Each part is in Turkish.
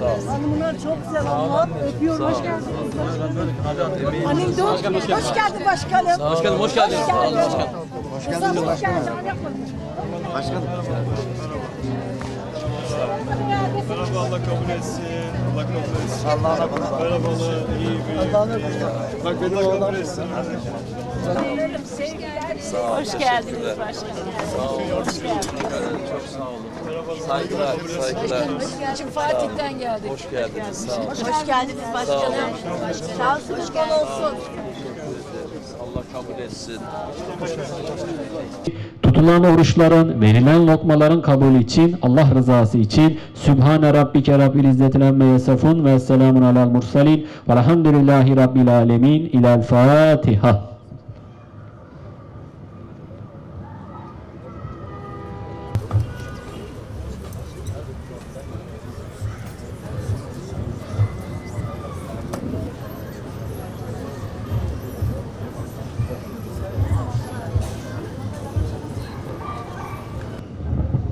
Hanımına çok selamlar. Öpüyorum. Hoş geldiniz. Annem de hoş, hoş geldin başkanım. Hoş geldin, hoş geldin. Hoş geldin. Hoş geldin. Hoş geldin. Merhaba Allah kabul etsin. Allah kabul etsin. Merhabalar. iyi bir. Bak beni Allah kabul etsin. Hoş geldiniz başkanım. Hoş geldiniz. Çok sağ olun. Saygılar, saygılar. Şimdi Fatih'ten geldik. Hoş geldiniz. Sağ olun. Hoş geldiniz başkanım. Şansınız bol olsun. Allah kabul etsin. Tutulan oruçların, verilen lokmaların kabulü için, Allah rızası için Sübhane Rabbike Rabbil İzzetil Emme Yasafun ve Selamun Alel Mursalin Velhamdülillahi Rabbil Alemin İlal Fatiha.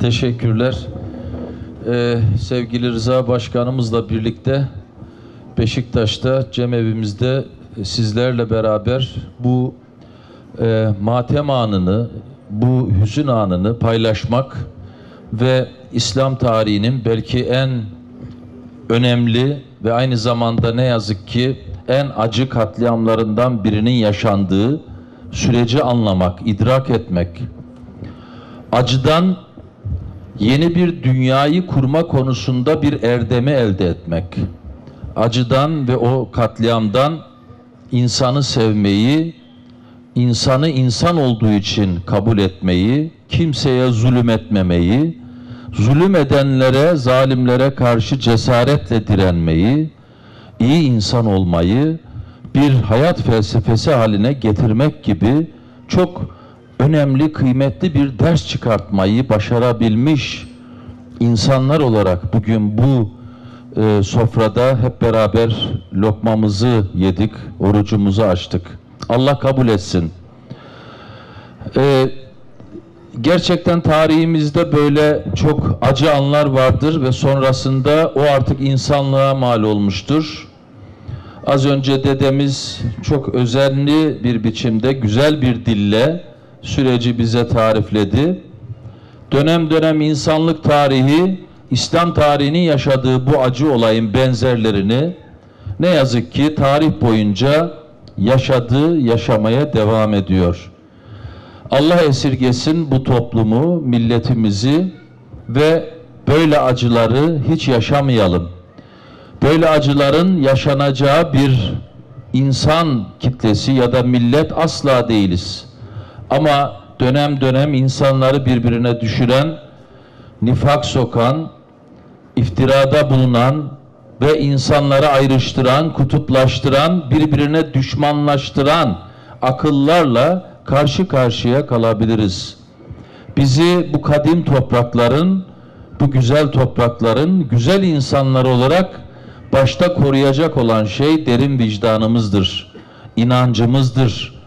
Teşekkürler. Ee, sevgili Rıza Başkanımızla birlikte Beşiktaş'ta cemevimizde sizlerle beraber bu e, matem anını, bu hüzün anını paylaşmak ve İslam tarihinin belki en önemli ve aynı zamanda ne yazık ki en acı katliamlarından birinin yaşandığı süreci anlamak, idrak etmek, acıdan yeni bir dünyayı kurma konusunda bir erdemi elde etmek. Acıdan ve o katliamdan insanı sevmeyi, insanı insan olduğu için kabul etmeyi, kimseye zulüm etmemeyi, zulüm edenlere, zalimlere karşı cesaretle direnmeyi, iyi insan olmayı bir hayat felsefesi haline getirmek gibi çok önemli, kıymetli bir ders çıkartmayı başarabilmiş insanlar olarak bugün bu e, sofrada hep beraber lokmamızı yedik, orucumuzu açtık. Allah kabul etsin. E, gerçekten tarihimizde böyle çok acı anlar vardır ve sonrasında o artık insanlığa mal olmuştur. Az önce dedemiz çok özenli bir biçimde, güzel bir dille süreci bize tarifledi. Dönem dönem insanlık tarihi, İslam tarihinin yaşadığı bu acı olayın benzerlerini ne yazık ki tarih boyunca yaşadığı, yaşamaya devam ediyor. Allah esirgesin bu toplumu, milletimizi ve böyle acıları hiç yaşamayalım. Böyle acıların yaşanacağı bir insan kitlesi ya da millet asla değiliz. Ama dönem dönem insanları birbirine düşüren, nifak sokan, iftirada bulunan ve insanları ayrıştıran, kutuplaştıran, birbirine düşmanlaştıran akıllarla karşı karşıya kalabiliriz. Bizi bu kadim toprakların, bu güzel toprakların güzel insanlar olarak başta koruyacak olan şey derin vicdanımızdır, inancımızdır.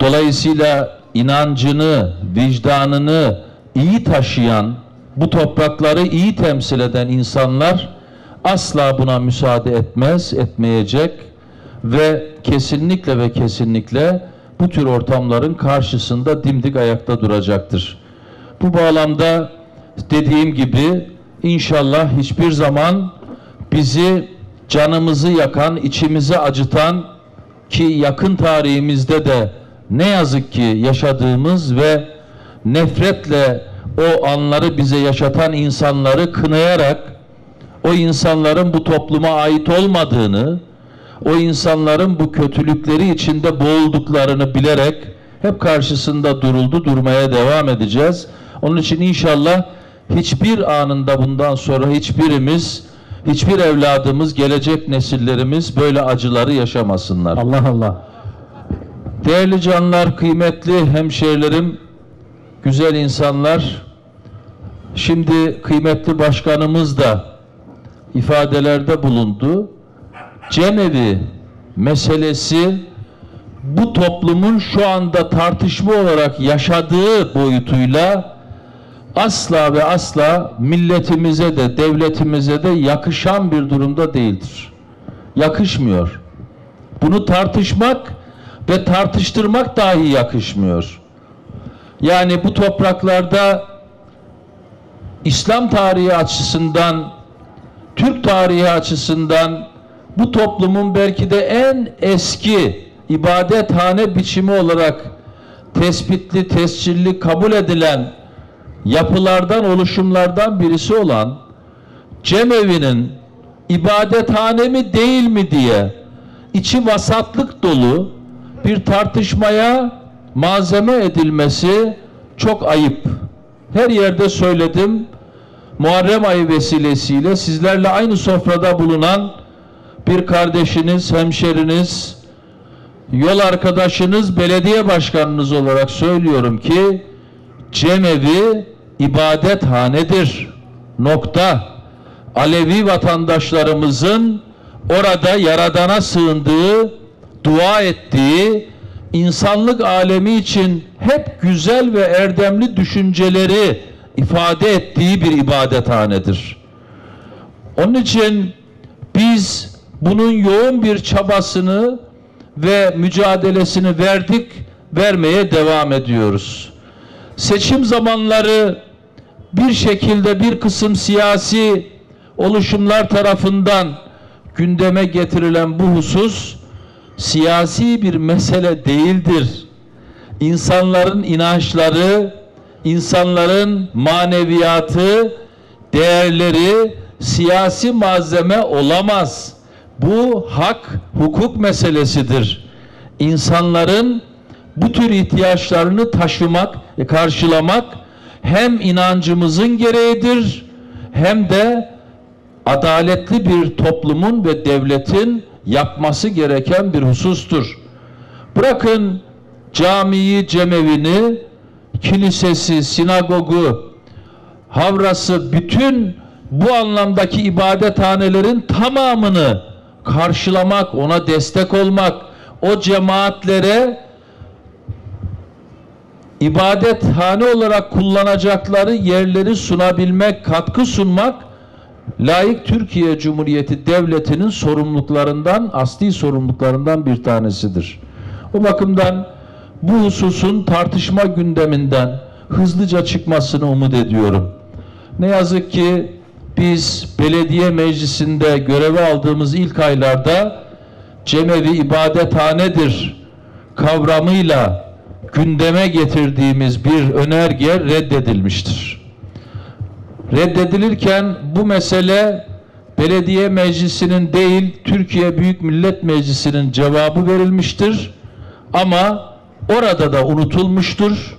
Dolayısıyla inancını, vicdanını iyi taşıyan, bu toprakları iyi temsil eden insanlar asla buna müsaade etmez, etmeyecek ve kesinlikle ve kesinlikle bu tür ortamların karşısında dimdik ayakta duracaktır. Bu bağlamda dediğim gibi inşallah hiçbir zaman bizi canımızı yakan, içimizi acıtan ki yakın tarihimizde de ne yazık ki yaşadığımız ve nefretle o anları bize yaşatan insanları kınayarak o insanların bu topluma ait olmadığını, o insanların bu kötülükleri içinde boğulduklarını bilerek hep karşısında duruldu, durmaya devam edeceğiz. Onun için inşallah hiçbir anında bundan sonra hiçbirimiz, hiçbir evladımız, gelecek nesillerimiz böyle acıları yaşamasınlar. Allah Allah. Değerli canlar, kıymetli hemşehrilerim, güzel insanlar, şimdi kıymetli başkanımız da ifadelerde bulundu. Cemevi meselesi bu toplumun şu anda tartışma olarak yaşadığı boyutuyla asla ve asla milletimize de devletimize de yakışan bir durumda değildir. Yakışmıyor. Bunu tartışmak ve tartıştırmak dahi yakışmıyor. Yani bu topraklarda İslam tarihi açısından, Türk tarihi açısından bu toplumun belki de en eski ibadethane biçimi olarak tespitli, tescilli, kabul edilen yapılardan, oluşumlardan birisi olan Cemevi'nin ibadethane mi değil mi diye içi vasatlık dolu bir tartışmaya malzeme edilmesi çok ayıp. Her yerde söyledim. Muharrem ayı vesilesiyle sizlerle aynı sofrada bulunan bir kardeşiniz, hemşeriniz, yol arkadaşınız, belediye başkanınız olarak söylüyorum ki Cemevi ibadethanedir. Nokta. Alevi vatandaşlarımızın orada Yaradan'a sığındığı, dua ettiği, insanlık alemi için hep güzel ve erdemli düşünceleri ifade ettiği bir ibadethanedir. Onun için biz bunun yoğun bir çabasını ve mücadelesini verdik, vermeye devam ediyoruz. Seçim zamanları bir şekilde bir kısım siyasi oluşumlar tarafından gündeme getirilen bu husus siyasi bir mesele değildir. İnsanların inançları, insanların maneviyatı, değerleri siyasi malzeme olamaz. Bu hak, hukuk meselesidir. İnsanların bu tür ihtiyaçlarını taşımak, e, karşılamak hem inancımızın gereğidir hem de adaletli bir toplumun ve devletin yapması gereken bir husustur. Bırakın camiyi, cemevini, kilisesi, sinagogu, havrası, bütün bu anlamdaki ibadethanelerin tamamını karşılamak, ona destek olmak, o cemaatlere ibadethane olarak kullanacakları yerleri sunabilmek, katkı sunmak layık Türkiye Cumhuriyeti Devleti'nin sorumluluklarından, asli sorumluluklarından bir tanesidir. O bakımdan bu hususun tartışma gündeminden hızlıca çıkmasını umut ediyorum. Ne yazık ki biz belediye meclisinde görevi aldığımız ilk aylarda cemevi ibadethanedir kavramıyla gündeme getirdiğimiz bir önerge reddedilmiştir. Reddedilirken bu mesele belediye meclisinin değil Türkiye Büyük Millet Meclisi'nin cevabı verilmiştir. Ama orada da unutulmuştur.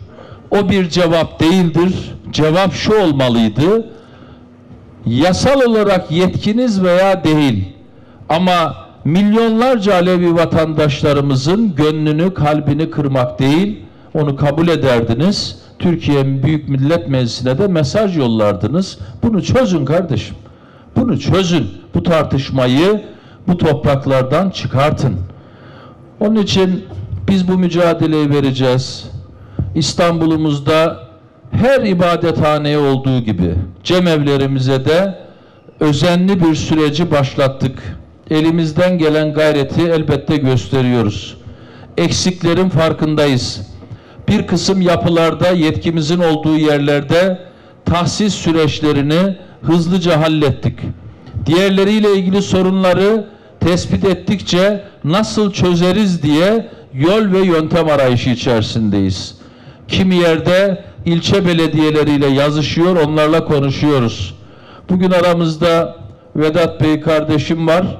O bir cevap değildir. Cevap şu olmalıydı. Yasal olarak yetkiniz veya değil ama milyonlarca Alevi vatandaşlarımızın gönlünü, kalbini kırmak değil, onu kabul ederdiniz. Türkiye Büyük Millet Meclisi'ne de mesaj yollardınız. Bunu çözün kardeşim. Bunu çözün. Bu tartışmayı bu topraklardan çıkartın. Onun için biz bu mücadeleyi vereceğiz. İstanbul'umuzda her ibadethaneye olduğu gibi cemevlerimize de özenli bir süreci başlattık. Elimizden gelen gayreti elbette gösteriyoruz. Eksiklerin farkındayız. Bir kısım yapılarda yetkimizin olduğu yerlerde tahsis süreçlerini hızlıca hallettik. Diğerleriyle ilgili sorunları tespit ettikçe nasıl çözeriz diye yol ve yöntem arayışı içerisindeyiz. Kimi yerde ilçe belediyeleriyle yazışıyor, onlarla konuşuyoruz. Bugün aramızda Vedat Bey kardeşim var.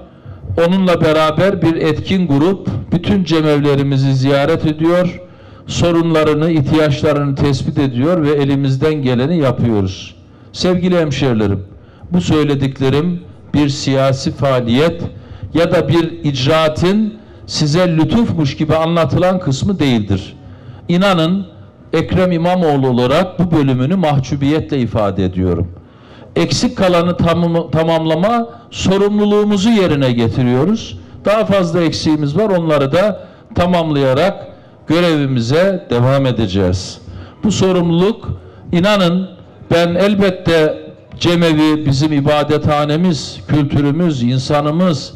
Onunla beraber bir etkin grup bütün cemevlerimizi ziyaret ediyor. Sorunlarını, ihtiyaçlarını tespit ediyor ve elimizden geleni yapıyoruz. Sevgili hemşerilerim, bu söylediklerim bir siyasi faaliyet ya da bir icraatın size lütufmuş gibi anlatılan kısmı değildir. İnanın Ekrem İmamoğlu olarak bu bölümünü mahcubiyetle ifade ediyorum. Eksik kalanı tamam, tamamlama sorumluluğumuzu yerine getiriyoruz. Daha fazla eksiğimiz var onları da tamamlayarak görevimize devam edeceğiz. Bu sorumluluk inanın Ben elbette cemevi bizim ibadethanemiz, kültürümüz, insanımız,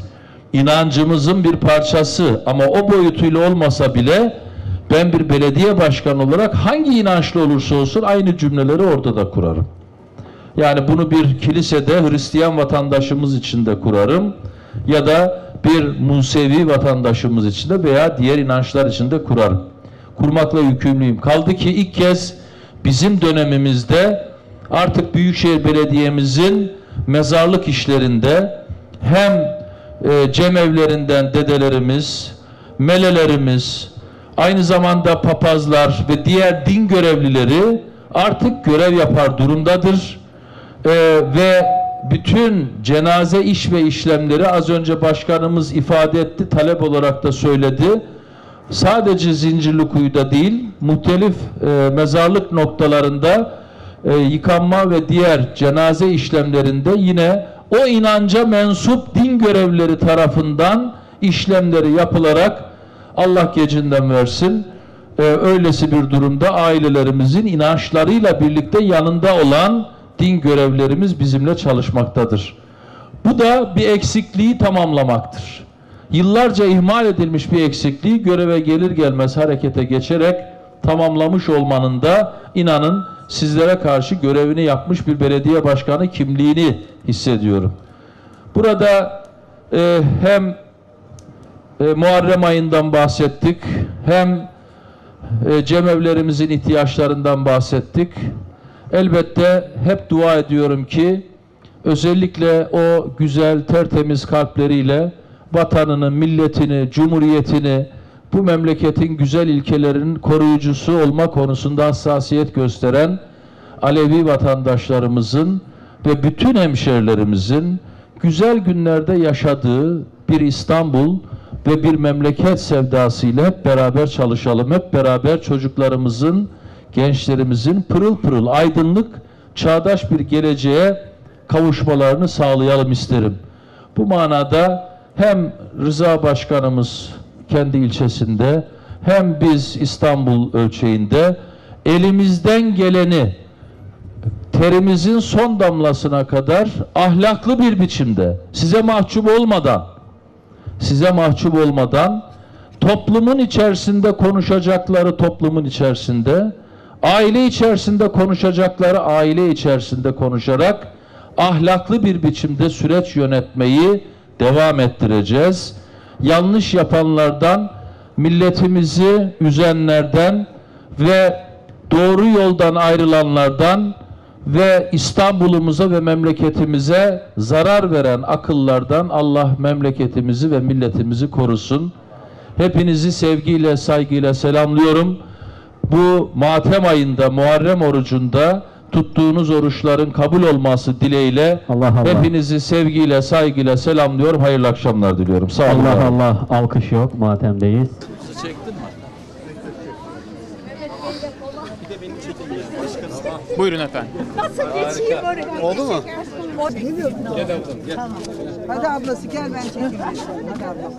inancımızın bir parçası ama o boyutuyla olmasa bile ben bir belediye başkanı olarak hangi inançlı olursa olsun aynı cümleleri orada da kurarım. Yani bunu bir kilisede Hristiyan vatandaşımız için de kurarım ya da bir Musevi vatandaşımız için de veya diğer inançlar için de kurarım. Kurmakla yükümlüyüm. Kaldı ki ilk kez bizim dönemimizde artık Büyükşehir Belediye'mizin mezarlık işlerinde hem e, cemevlerinden dedelerimiz, melelerimiz, aynı zamanda papazlar ve diğer din görevlileri artık görev yapar durumdadır. Ee, ve bütün cenaze iş ve işlemleri az önce başkanımız ifade etti, talep olarak da söyledi. Sadece Zincirlikuyu'da değil, muhtelif e, mezarlık noktalarında e, yıkanma ve diğer cenaze işlemlerinde yine o inanca mensup din görevlileri tarafından işlemleri yapılarak Allah gecinden versin. e, öylesi bir durumda ailelerimizin inançlarıyla birlikte yanında olan din görevlerimiz bizimle çalışmaktadır. Bu da bir eksikliği tamamlamaktır. Yıllarca ihmal edilmiş bir eksikliği göreve gelir gelmez harekete geçerek tamamlamış olmanın da inanın sizlere karşı görevini yapmış bir belediye başkanı kimliğini hissediyorum. Burada e, hem e, Muharrem ayından bahsettik. Hem e, cemevlerimizin ihtiyaçlarından bahsettik. Elbette hep dua ediyorum ki özellikle o güzel tertemiz kalpleriyle vatanını, milletini, cumhuriyetini, bu memleketin güzel ilkelerinin koruyucusu olma konusunda hassasiyet gösteren Alevi vatandaşlarımızın ve bütün hemşerilerimizin güzel günlerde yaşadığı bir İstanbul ve bir memleket sevdasıyla hep beraber çalışalım. Hep beraber çocuklarımızın, gençlerimizin pırıl pırıl aydınlık, çağdaş bir geleceğe kavuşmalarını sağlayalım isterim. Bu manada hem Rıza Başkanımız kendi ilçesinde hem biz İstanbul ölçeğinde elimizden geleni terimizin son damlasına kadar ahlaklı bir biçimde size mahcup olmadan size mahcup olmadan toplumun içerisinde konuşacakları toplumun içerisinde aile içerisinde konuşacakları aile içerisinde konuşarak ahlaklı bir biçimde süreç yönetmeyi devam ettireceğiz. Yanlış yapanlardan, milletimizi üzenlerden ve doğru yoldan ayrılanlardan ve İstanbul'umuza ve memleketimize zarar veren akıllardan Allah memleketimizi ve milletimizi korusun. Hepinizi sevgiyle, saygıyla selamlıyorum. Bu matem ayında, Muharrem orucunda tuttuğunuz oruçların kabul olması dileğiyle Allah Allah. hepinizi sevgiyle, saygıyla selamlıyorum. Hayırlı akşamlar diliyorum. Sağ olun. Allah Allah alkış yok matemdeyiz. Çektin mi? Buyurun efendim. Nasıl geçeyim oraya? Oldu mu? Hadi ablası gel ben çekeyim. Hadi ablası.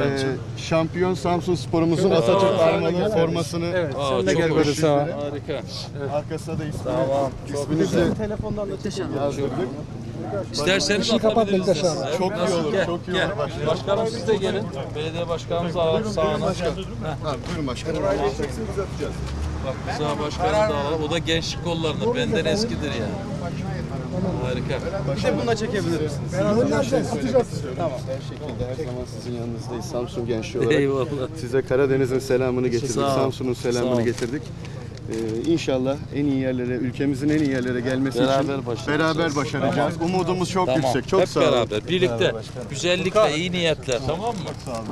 Ee, şampiyon Samsun sporumuzun Atatürk armalı formasını evet, Aa, çok gel hoş. sağ. Harika. Arkasına da ismini, tamam, isminizi yazdırdık. İsterseniz atabiliriz. Çok iyi olur, Gel, çok iyi gel. olur başkanım. Başkanım siz de gelin. Belediye başkanımız alalım sağına. Ha, buyurun başkanım. Bak Rıza başkanı da alalım. O da gençlik kollarında. Benden eskidir yani. Harika. Bir de bununla çekebilir misiniz? Tamam. Her şekilde her zaman sizin yanınızdayız Samsun gençliği olarak. Eyvallah. Size Karadeniz'in selamını getirdik. Samsun'un selamını getirdik. Ee, inşallah en iyi yerlere, ülkemizin en iyi yerlere gelmesi Beraber için başaracağız. beraber başaracağız. Umudumuz çok Tamam. yüksek. Çok Hep sağ olun. beraber. Birlikte. Güzellikle, iyi niyetle. Tamam mı? Sağ olun.